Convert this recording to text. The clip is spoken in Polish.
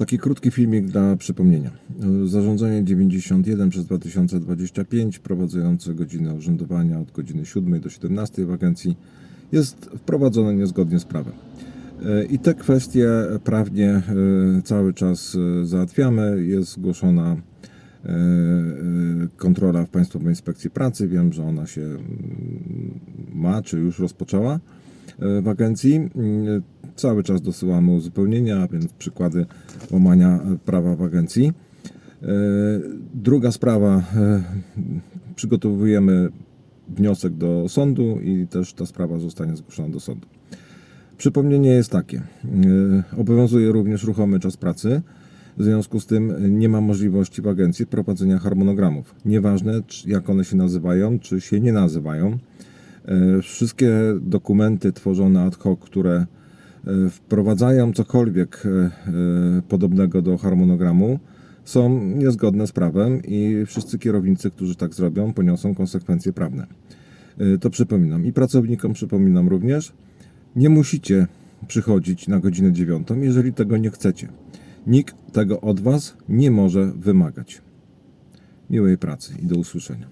Taki krótki filmik dla przypomnienia. Zarządzenie 91 przez 2025 prowadzące godzinę urzędowania od godziny 7 do 17 w agencji jest wprowadzone niezgodnie z prawem. E, I te kwestie prawnie e, cały czas e, załatwiamy. Jest zgłoszona kontrola w Państwowej Inspekcji Pracy. Wiem, że ona się mm, ma, czy już rozpoczęła w agencji. Cały czas dosyłamy uzupełnienia, więc przykłady łamania e, prawa w agencji. E, Druga sprawa, e, przygotowujemy wniosek do sądu i też ta sprawa zostanie zgłoszona do sądu. Przypomnienie jest takie. Obowiązuje również ruchomy czas pracy. W związku z tym nie ma możliwości w agencji prowadzenia harmonogramów. Nieważne, jak one się nazywają, czy się nie nazywają. Wszystkie dokumenty tworzone ad hoc, które wprowadzają cokolwiek e, e, podobnego do harmonogramu, są niezgodne z prawem i wszyscy kierownicy, którzy tak zrobią, poniosą konsekwencje prawne. E, To przypominam. I pracownikom przypominam również, nie musicie przychodzić na godzinę dziewiątą, jeżeli tego nie chcecie. Nikt tego od Was nie może wymagać. Miłej pracy i do usłyszenia.